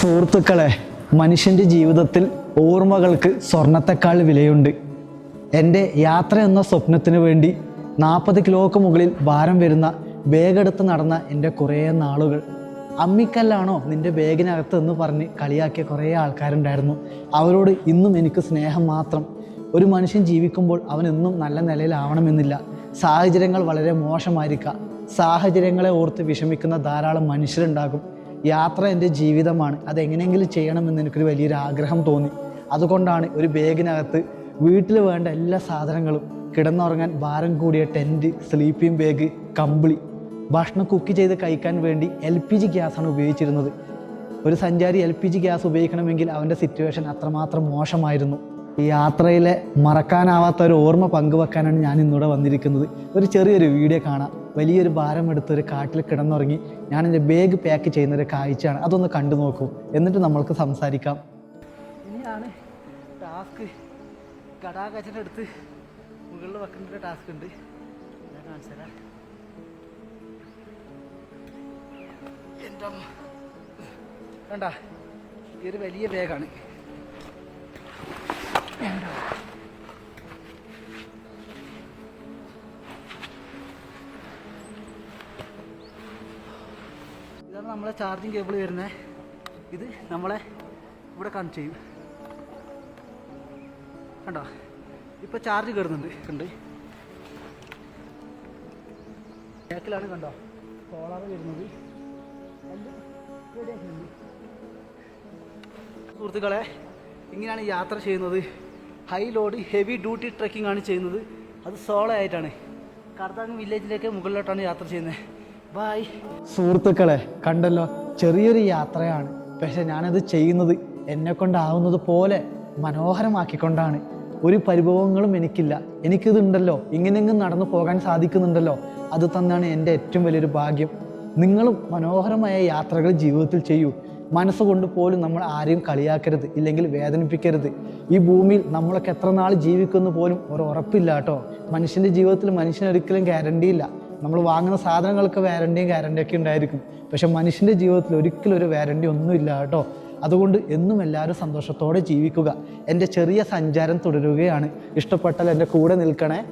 സുഹൃത്തുക്കളെ മനുഷ്യന്റെ ജീവിതത്തിൽ ഓർമ്മകൾക്ക് സ്വർണത്തെക്കാൾ വിലയുണ്ട്. എന്റെ യാത്ര എന്ന സ്വപ്നത്തിന് വേണ്ടി നാൽപ്പത് കിലോക്ക് മുകളിൽ ഭാരം വരുന്ന ബാഗെടുത്ത് നടന്ന എന്റെ കുറേ നാളുകൾ. അമ്മിക്കല്ലാണോ നിന്റെ ബാഗിനകത്ത് എന്ന് പറഞ്ഞ് കളിയാക്കിയ കുറേ ആൾക്കാരുണ്ടായിരുന്നു. അവരോട് ഇന്നും എനിക്ക് സ്നേഹം മാത്രം. ഒരു മനുഷ്യൻ ജീവിക്കുമ്പോൾ അവൻ എന്നും നല്ല നിലയിലാവണമെന്നില്ല. സാഹചര്യങ്ങൾ വളരെ മോശമായിരിക്കാം. സാഹചര്യങ്ങളെ ഓർത്ത് വിഷമിക്കുന്ന ധാരാളം മനുഷ്യരുണ്ടാകും. യാത്ര എന്റെ ജീവിതമാണ്. അതെങ്ങനെയെങ്കിലും ചെയ്യണമെന്ന് എനിക്കൊരു വലിയൊരു ആഗ്രഹം തോന്നി. അതുകൊണ്ടാണ് ഒരു ബാഗിനകത്ത് വീട്ടിൽ വേണ്ട എല്ലാ സാധനങ്ങളും കിടന്നുറങ്ങാൻ ഭാരം കൂടിയ ടെന്റ് സ്ലീപ്പിംഗ് ബാഗ് കമ്പിളി ഭക്ഷണം കുക്ക് ചെയ്ത് കഴിക്കാൻ വേണ്ടി എൽ പി ജി ഗ്യാസാണ് ഉപയോഗിച്ചിരുന്നത്. ഒരു സഞ്ചാരി എൽ പി ജി ഗ്യാസ് ഉപയോഗിക്കണമെങ്കിൽ അവന്റെ സിറ്റുവേഷൻ അത്രമാത്രം മോശമായിരുന്നു. ഈ യാത്രയിലെ മറക്കാനാവാത്ത ഒരു ഓർമ്മ പങ്കുവെക്കാനാണ് ഞാൻ ഇന്നിവിടെ വന്നിരിക്കുന്നത്. ഒരു ചെറിയൊരു വീഡിയോ കാണാം. വലിയൊരു ഭാരം എടുത്ത് ഒരു കാട്ടിൽ കിടന്നുറങ്ങി ഞാൻ എന്റെ ബാഗ് പാക്ക് ചെയ്യുന്ന ഒരു കാഴ്ചയാണ്. അതൊന്ന് കണ്ടു നോക്കൂ. എന്നിട്ട് നമ്മൾക്ക് സംസാരിക്കാം. ഇനിയാണ് ടാസ്ക് ഗടാഗജന്റെ അടുത്ത് മുകളിൽ വെക്കേണ്ട ടാസ്ക് ഉണ്ട്. എന്റെ ഈ ഒരു വലിയ ബാഗാണ് ഇതാണ് നമ്മളെ ചാർജിങ് കേബിൾ വരുന്നത് ഇത് നമ്മളെ ഇവിടെ കണക്ട് ചെയ്യും. കണ്ടോ? ഇപ്പോൾ ചാർജ് കയറുന്നുണ്ട് ഉണ്ട് ബാക്കിലാണ് കണ്ടോ? സോളാർ വരുന്നത്. സുഹൃത്തുക്കളെ ഇങ്ങനെയാണ് യാത്ര ചെയ്യുന്നത്. High load heavy duty trucking ആണ് ചെയ്യുന്നത്. അത് സോളോ ആയിട്ടാണ്. കർത്താങ് വില്ലേജിലേക്ക് മുകളിലോട്ടാണ് യാത്ര ചെയ്യുന്നത്. ബായ് സുഹൃത്തുക്കളെ കണ്ടല്ലോ? ചെറിയൊരു യാത്രയാണ്. പക്ഷെ ഞാനത് ചെയ്യുന്നത് എന്നെ കൊണ്ടാവുന്നത് പോലെ മനോഹരമാക്കിക്കൊണ്ടാണ്. ഒരു പരിഭവങ്ങളും എനിക്കില്ല. എനിക്കിതുണ്ടല്ലോ. ഇങ്ങനെയെങ്കിലും നടന്നു പോകാൻ സാധിക്കുന്നുണ്ടല്ലോ. അത് തന്നെയാണ് എന്റെ ഏറ്റവും വലിയൊരു ഭാഗ്യം. നിങ്ങളും മനോഹരമായ യാത്രകൾ ജീവിതത്തിൽ ചെയ്യൂ. മനസ്സുകൊണ്ട് പോലും നമ്മൾ ആരെയും കളിയാക്കരുത് ഇല്ലെങ്കിൽ വേദനിപ്പിക്കരുത്. ഈ ഭൂമിയിൽ നമ്മളൊക്കെ എത്ര നാൾ ജീവിക്കുന്നു പോലും ഒരു ഉറപ്പില്ല കേട്ടോ. മനുഷ്യന്റെ ജീവിതത്തിൽ മനുഷ്യനൊരിക്കലും ഗ്യാരണ്ടിയില്ല നമ്മൾ വാങ്ങുന്ന സാധനങ്ങൾക്ക് വാരണ്ടിയും ഗ്യാരണ്ടിയൊക്കെ ഉണ്ടായിരിക്കും. പക്ഷെ മനുഷ്യന്റെ ജീവിതത്തിൽ ഒരിക്കലും ഒരു വാരണ്ടി ഒന്നുമില്ല കേട്ടോ. അതുകൊണ്ട് എന്നും എല്ലാവരും സന്തോഷത്തോടെ ജീവിക്കുക. എന്റെ ചെറിയ സഞ്ചാരം തുടരുകയാണ്. ഇഷ്ടപ്പെട്ടാൽ എന്റെ കൂടെ നിൽക്കണേ.